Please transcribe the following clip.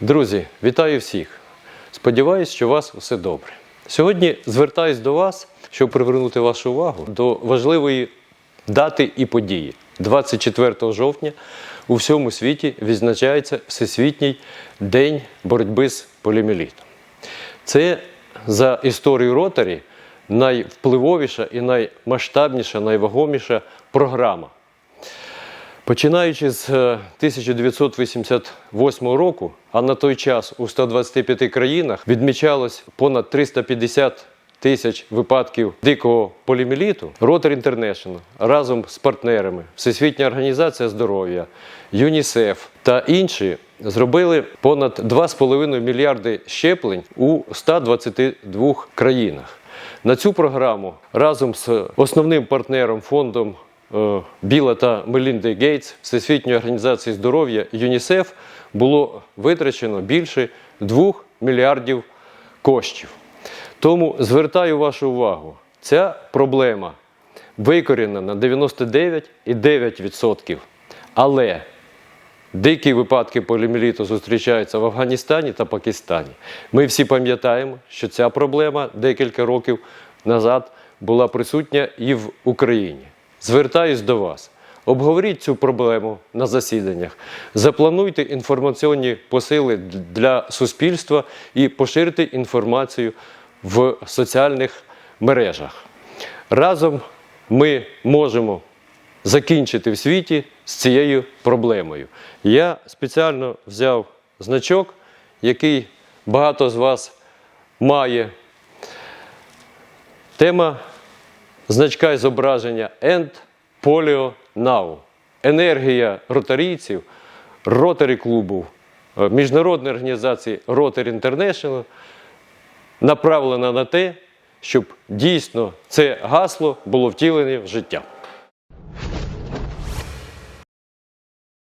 Друзі, вітаю всіх! Сподіваюсь, що у вас все добре. Сьогодні звертаюсь до вас, щоб привернути вашу увагу до важливої дати і події. 24 жовтня у всьому світі відзначається Всесвітній день боротьби з поліоміелітом. Це за історію ротарі найвпливовіша і наймасштабніша, найвагоміша програма. Починаючи з е, 1988 року, а на той час у 125 країнах відмічалось понад 350 тисяч випадків дикого поліміліту, Rotary International разом з партнерами, Всесвітня організація здоров'я, ЮНІСЕФ та інші зробили понад 2,5 мільярди щеплень у 122 країнах. На цю програму разом з основним партнером фондом е, Біла та Мелінди Гейтс Всесвітньої організації здоров'я ЮНІСЕФ було витрачено більше 2 мільярдів коштів. Тому звертаю вашу увагу, ця проблема викорінена на 99,9%. Але дикі випадки поліоміеліту зустрічаються в Афганістані та Пакистані. Ми всі пам'ятаємо, що ця проблема декілька років назад була присутня і в Україні. Звертаюсь до вас. Обговоріть цю проблему на засіданнях, заплануйте інформаційні посили для суспільства і поширте інформацію в соціальних мережах. Разом ми можемо закінчити в світі з цією проблемою. Я спеціально взяв значок, який багато з вас має. Тема значка і зображення End Polio Now. Енергія ротарійців, ротарі клубу, е, міжнародної організації Rotary International направлена на те, щоб дійсно це гасло було втілене в життя.